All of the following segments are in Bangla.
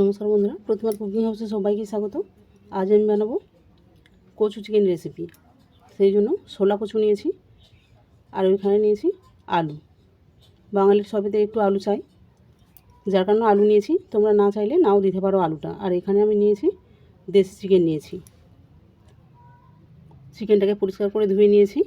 নমস্কার বন্ধুরা প্রতিবার কুকিং হাউসে সবাইকে স্বাগত। আজ আমি বানাবো কচু চিকেন রেসিপি সেই জন্য ছোলা কচু নিয়েছি, আর ওইখানে নিয়েছি আলু। বাঙালির সবেতে একটু আলু চাই। যার কারণে আলু নিয়েছি, তোমরা না চাইলে নাও দিতে পারো আলুটা। আর এখানে আমি নিয়েছি দেশি চিকেন নিয়েছি। চিকেনটাকে পরিষ্কার করে ধুয়ে নিয়েছি।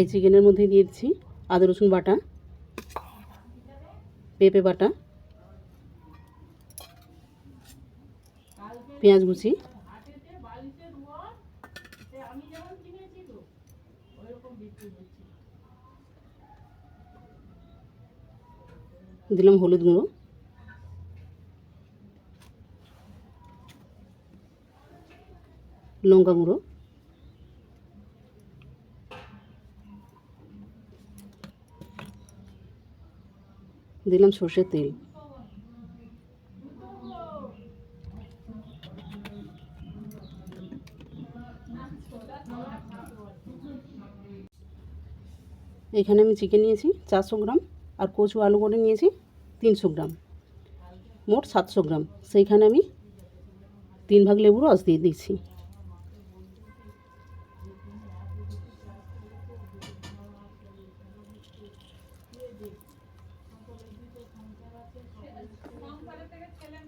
এই চিকেনের মধ্যে দিয়ে দিচ্ছি আদা, রসুন বাটা, পেঁপে বাটা, পেঁয়াজ কুচি। দিলাম হলুদ গুঁড়ো। লঙ্কা গুঁড়ো। দিলাম সর্ষের তেল। এখানে আমি চিকেন নিয়েছি চারশো গ্রাম আর কচু আলু করে নিয়েছি তিনশো গ্রাম, মোট সাতশো গ্রাম। সেইখানে আমি তিন ভাগ লেবুর রস দিয়ে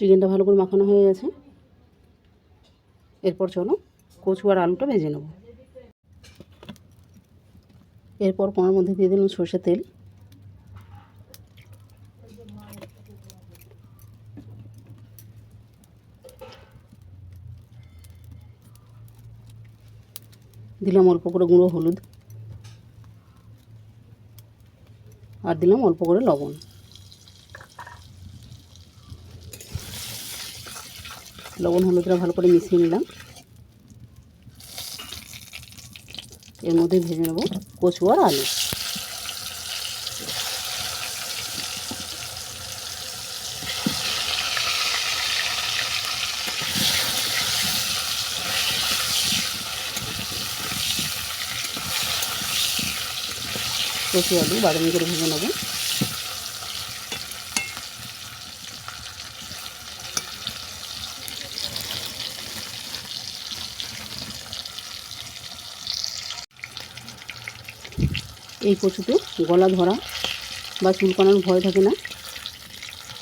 চিকেনটা ভালো করে মাখানো হয়ে গেছে। এরপর চলো কচু আর আলুটা ভেজে নেব। এরপর কোনার মধ্যে দিয়ে দিলাম সর্ষের তেল। দিলাম অল্প করে গুঁড়ো হলুদ। আর দিলাম অল্প করে লবণ। লবণ হলুদটা ভালো করে মিশিয়ে নিলাম। এর মধ্যে ভেজে নেব কচু আর আলু। কচু, আলু, বাদামি করে ভেজে নেব। এই কচুতে গলা ধরা বা চুলকানোর ভয় থাকে না।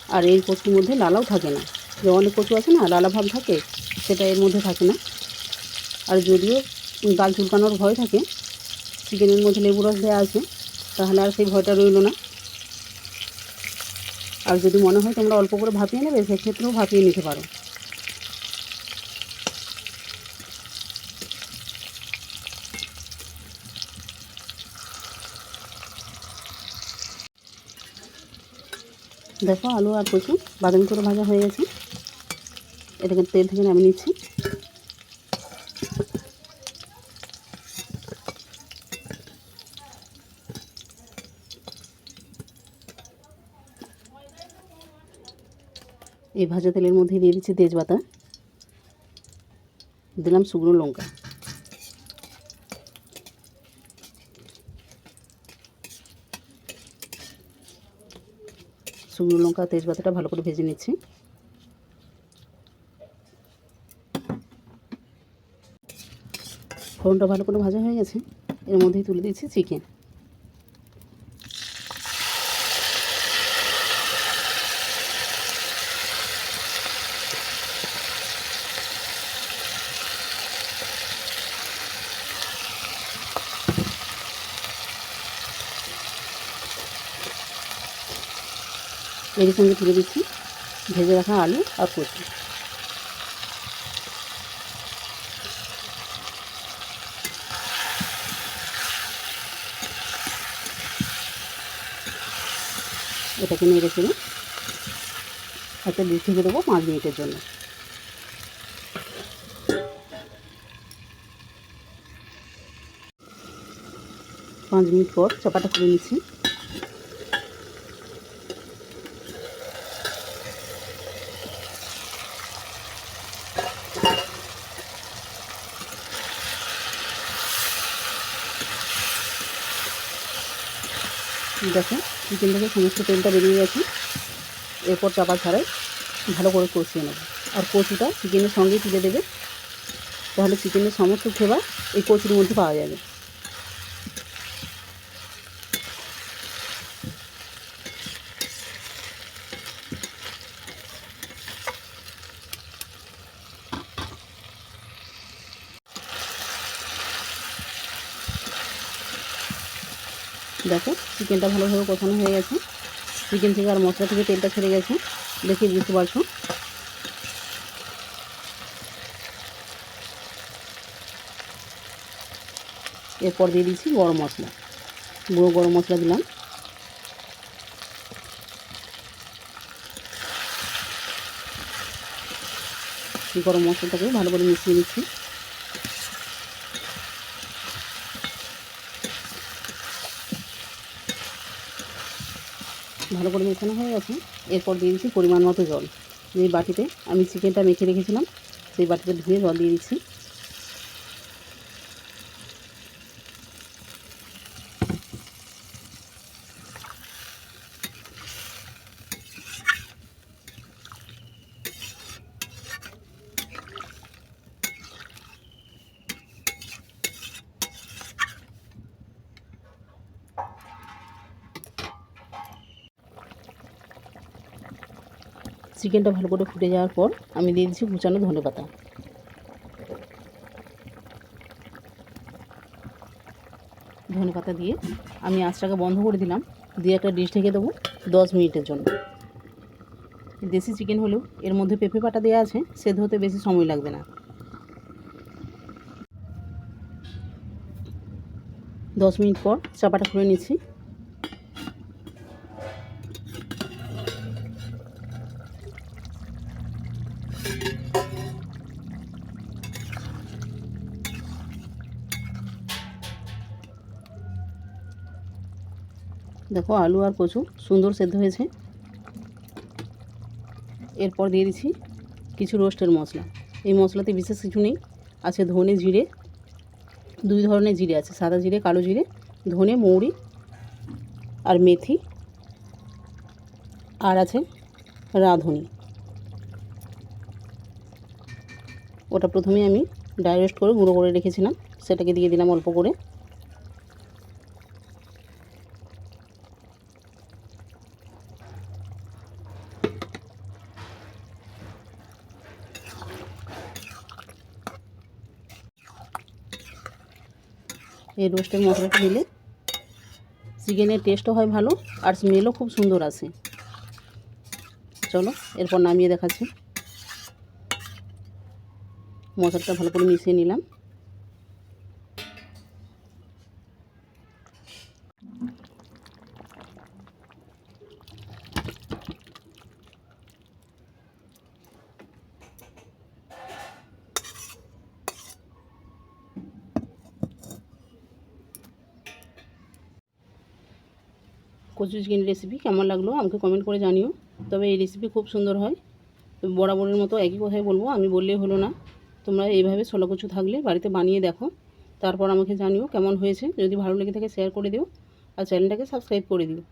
আর এই কচুর মধ্যে লালাও থাকে না। যে অনেক কচু আছে না, লালা ভাব থাকে, সেটা এর মধ্যে থাকে না। আর যদিও গাল চুলকানোর ভয় থাকে, চিকেনের মধ্যে লেবু রস দেওয়া আছে, তাহলে আর সেই ভয়টা রইল না। আর যদি মনে হয় তোমরা অল্প করে ভাপিয়ে নেবে, সেক্ষেত্রেও ভাপিয়ে নিতে পারো। দেখো আলু আর কচু, বাদামি করে ভাজা হয়ে গেছে। এটাকে তেল থেকে নামিয়ে নিচ্ছি। এই ভাজা তেলের মধ্যে দিয়ে দিচ্ছি তেজপাতা। দিলাম শুকনো লঙ্কা। শুকনো লঙ্কা, তেজপাতাটা ভালো করে ভেজে নিচ্ছি। ফোনটা ভালো করে ভাজা হয়ে গেছে। এর মধ্যেই তুলে দিচ্ছি চিকেন এর সঙ্গে তুলে দিচ্ছি। ভেজে রাখা আলু আর কচু। এটাকে নেড়ে চেড়ে একটা দুধ থেকে দেবো পাঁচ মিনিটের জন্য। পাঁচ মিনিট পর চাপাটা খুলে নিচ্ছি। দেখো চিকেন থেকে সমস্ত তেলটা বেরিয়ে গেছে। এরপর চাপা ছাড়াই ভালো করে কষিয়ে নেব। আর কচুটা চিকেনের সঙ্গেই তুলে দেবে। তাহলে চিকেনের সমস্ত ফ্লেভার এই কচুর মধ্যে পাওয়া যাবে। দেখো, চিকেনটা ভালোভাবে কষানো হয়ে গেছে। চিকেন থেকে আর মশলা থেকে তেলটা ছেড়ে গেছে। দেখে বুঝতে পারছ? এরপর দিয়ে দিচ্ছি গরম মশলা। গুঁড়ো গরম মশলা দিলাম। গরম মশলাটাকে ভালো করে মিশিয়ে দিচ্ছি ভালো করে মেশানো হয়ে গেছে। এরপর দিয়ে দিচ্ছি পরিমাণ মতো জল। যেই বাটিতে আমি চিকেনটা মেখে রেখেছিলাম, সেই বাটিতে ধুয়ে জল দিয়ে দিচ্ছি। চিকেনটা ভালো করে ফুটে যাওয়ার পর আমি দিয়ে দিচ্ছি কুচানো ধনে পাতা। ধনে পাতা দিয়ে আমি আঁচটাকে বন্ধ করে দিলাম। দিয়ে একটা ডিশ ঢেকে দেবো দশ মিনিটের জন্য। দেশি চিকেন হলেও এর মধ্যে পেঁপে পাটা দেওয়া আছে, সেদ্ধ হতে বেশি সময় লাগবে না। দশ মিনিট পর চাপাটা খুলে নিচ্ছি। দেখো আলু আর কচু সুন্দর সেদ্ধ হয়েছে। এরপর দিয়ে দিচ্ছি কিছু রোস্টের মশলা। এই মশলাতে বিশেষ কিছু নেই, আছে ধনে জিরে, দুই ধরনের জিরে আছে, সাদা জিরে, কালো জিরে, ধনে, মৌরি আর মেথি আর আছে রাঁধুনি। ওটা প্রথমে আমি ডাইরেস্ট করে গুঁড়ো করে রেখেছিলাম, সেটাকে দিয়ে দিলাম অল্প করে। এই রোস্টের মশলাটা দিলে চিকেনের টেস্টও হয় ভালো আর স্মেলও খুব সুন্দর আসে চলো, এরপর নামিয়ে দেখাচ্ছি। মশলাটা ভালো করে মিশিয়ে নিলাম। কচু চিকেন রেসিপি কেমন লাগল আমাকে কমেন্ট করে জানিও। তবে এই রেসিপি খুব সুন্দর হয়। বরাবরের মতো একই কথাই বলব, আমি বললেই হলো না। তোমরা এইভাবে ছোলা কচু থাকলে বাড়িতে বানিয়ে দেখো। তারপর আমাকে জানিও কেমন হয়েছে। যদি ভালো লেগে থাকে শেয়ার করে দিও। আর চ্যানেলটাকে সাবস্ক্রাইব করে দিও।